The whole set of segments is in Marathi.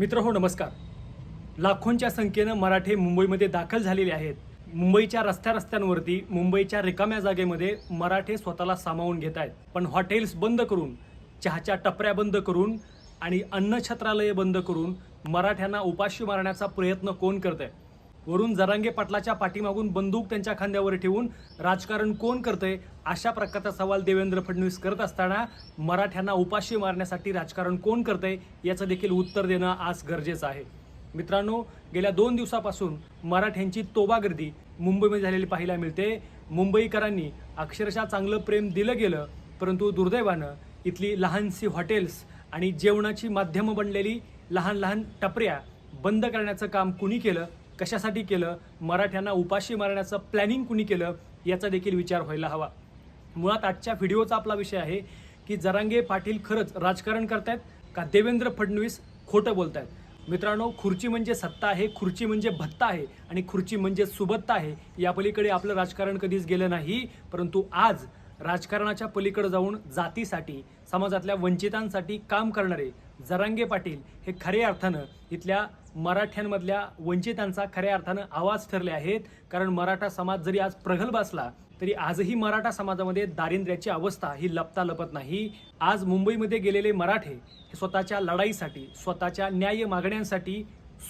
मित्र हो नमस्कार. लाखोंच्या संख्येनं मराठे मुंबईमध्ये दाखल झालेले आहेत. मुंबईच्या रस्त्या रस्त्यांवरती मुंबईच्या रिकाम्या जागेमध्ये मराठे स्वतःला सामावून घेत आहेत. पण हॉटेल्स बंद करून चहाच्या टपऱ्या बंद करून आणि अन्नछत्रालये बंद करून मराठ्यांना उपाशी मारण्याचा प्रयत्न कोण करत आहे वरून जरांगे पाटलाच्या पाठीमागून बंदूक त्यांच्या खांद्यावर ठेवून राजकारण कोण करतंय अशा प्रकारचा सवाल देवेंद्र फडणवीस करत असताना मराठ्यांना उपाशी मारण्यासाठी राजकारण कोण करतंय याचं देखील उत्तर देणं आज गरजेचं आहे. मित्रांनो गेल्या दोन दिवसापासून मराठ्यांची तोबागर्दी मुंबईमध्ये झालेली पाहायला मिळते. मुंबईकरांनी अक्षरशः चांगलं प्रेम दिलं गेलं परंतु दुर्दैवानं इथली लहानशी हॉटेल्स आणि जेवणाची माध्यमं बनलेली लहान लहान टपऱ्या बंद करण्याचं काम कुणी केलं? कशासाठी केलं? मराठ्यांना उपाशी मारण्याचं प्लॅनिंग कुणी केलं? याचा देखील विचार व्हायला हवा. मुळात आजच्या व्हिडिओचा आपला विषय आहे की जरांगे पाटील खरंच राजकारण करतायत का देवेंद्र फडणवीस खोटं बोलतायत? मित्रांनो खुर्ची म्हणजे सत्ता आहे खुर्ची म्हणजे भत्ता आहे आणि खुर्ची म्हणजे सुबत्ता आहे. या पलीकडे आपलं राजकारण कधीच गेलं नाही परंतु आज राजकारणाच्या पलीकडे जाऊन जातीसाठी समाजातल्या वंचितांसाठी काम करणारे जरांगे पाटील हे खऱ्या अर्थानं इथल्या मराठ्यांमधल्या वंचितांचा खऱ्या अर्थानं आवाज ठरले आहेत. कारण मराठा समाज जरी आज प्रगल्भ असला तरी आजही मराठा समाजामध्ये दारिद्र्याची अवस्था ही लपता लपत नाही. आज मुंबईमध्ये गेलेले मराठे हे स्वतःच्या लढाईसाठी स्वतःच्या न्याय मागण्यांसाठी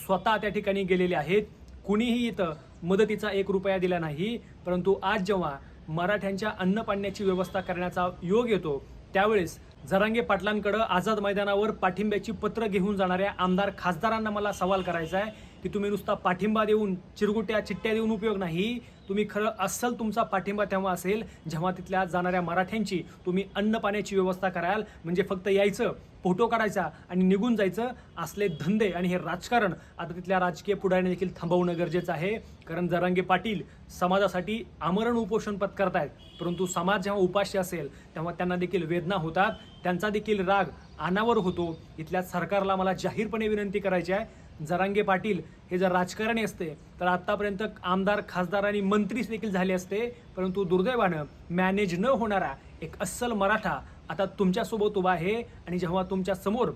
स्वतः त्या ठिकाणी गेलेले आहेत. कुणीही इथं मदतीचा एक रुपया दिला नाही परंतु आज जेव्हा मराठ्यांच्या अन्न पाण्याची व्यवस्था करण्याचा योग येतो त्यावेळेस जरांगे पाटलांकडं आझाद मैदानावर पाठिंब्याची पत्र घेऊन जाणाऱ्या आमदार खासदारांना मला सवाल करायचा आहे. की तुम्ही नुसता पाठिंबा देऊन चिरगुट्या चिट्ट्या देऊन उपयोग नाही. तुम्ही खरं अस्सल तुमचा पाठिंबा तेव्हा असेल जेव्हा तिथल्या जाणाऱ्या मराठ्यांची तुम्ही अन्न पाण्याची व्यवस्था कराल म्हणजे फक्त यायचं फोटो काढायचा आणि निघून जायचं असले धंदे आणि हे राजकारण आता तिथल्या राजकीय पुढाऱ्याने देखील थांबवणं गरजेचं आहे. कारण जरांगे पाटील समाजासाठी आमरण उपोषण पत्करतायत. परंतु समाज जेव्हा उपाशी असेल तेव्हा त्यांना देखील वेदना होतात. त्यांचा देखील राग अनावर होतो. इथल्या सरकारला मला जाहीरपणे विनंती करायची आहे जरांगे पाटील हे जर राजकारणी असते तर आतापर्यंत आमदार खासदार आणि मंत्रीच देखील झाले असते. परंतु दुर्दैवानं मॅनेज न होणारा एक अस्सल मराठा आता तुमच्यासोबत उभा आहे आणि जेव्हा तुमच्यासमोर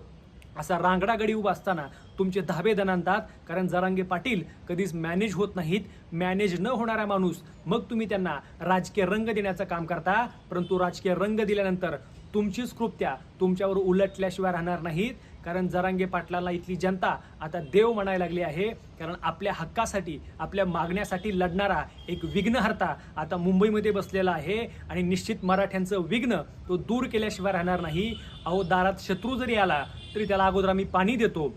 असा रांगडा गडी उभा असताना तुमचे धाबे दणांतात कारण जरांगे पाटील कधीच मॅनेज होत नाहीत मॅनेज न होणारा माणूस मग तुम्ही त्यांना राजकीय रंग देण्याचं काम करता. परंतु राजकीय रंग दिल्यानंतर तुमचीच कृप्त्या तुमच्यावर उलटल्याशिवाय राहणार नाहीत. कारण जरांगे पाटलाला इथली जनता आता देव म्हणायला लागली आहे. कारण आपल्या हक्कासाठी आपल्या मागण्यासाठी लढणारा एक विघ्नहर्ता आता मुंबईमध्ये बसलेला आहे. आणि निश्चित मराठ्यांचं विघ्न तो दूर केल्याशिवाय राहणार नाही. अहो दारात शत्रू जरी आला तरी त्याला अगोदर आम्ही पाणी देतो.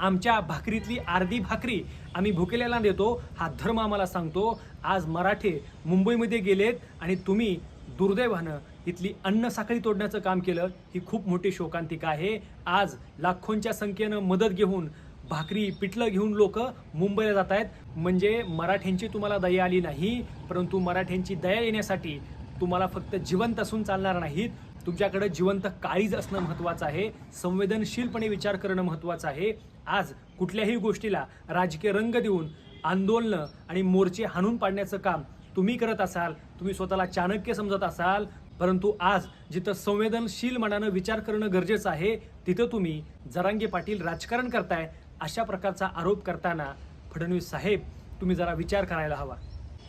आमच्या भाकरीतली अर्धी भाकरी आम्ही भुकेल्याला देतो. हा धर्म आम्हाला सांगतो. आज मराठे मुंबईमध्ये गेलेत आणि तुम्ही दुर्दैवानं इथली अन्न साखळी तोडण्याचं काम केलं. ही खूप मोठी शोकांतिका आहे. आज लाखोंच्या संख्येनं मदत घेऊन भाकरी पिठलं घेऊन लोक मुंबईला जात आहेत. म्हणजे मराठ्यांची तुम्हाला दया आली नाही परंतु मराठ्यांची दया येण्यासाठी तुम्हाला फक्त जिवंत असून चालणार नाहीत. तुमच्याकडे जिवंत काळीज असणं महत्त्वाचं आहे. संवेदनशीलपणे विचार करणं महत्त्वाचं आहे. आज कुठल्याही गोष्टीला राजकीय रंग देऊन आंदोलनं आणि मोर्चे हाणून पाडण्याचं काम तुम्ही करत असाल तुम्ही स्वतःला चाणक्य समजत असाल परंतु आज जिथं संवेदनशील मनानं विचार करणं गरजेचं आहे तिथं तुम्ही जरांगे पाटील राजकारण करताय अशा प्रकारचा आरोप करताना फडणवीस साहेब तुम्ही जरा विचार करायला हवा.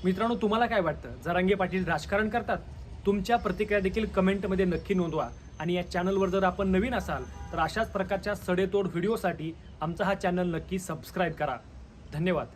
मित्रांनो तुम्हाला काय वाटतं? जरांगे पाटील राजकारण करतात? तुमच्या प्रतिक्रिया देखील कमेंटमध्ये नक्की नोंदवा. आणि या चॅनलवर जर आपण नवीन असाल तर अशाच प्रकारच्या सडेतोड व्हिडिओसाठी आमचा हा चॅनल नक्की सबस्क्राईब करा. धन्यवाद.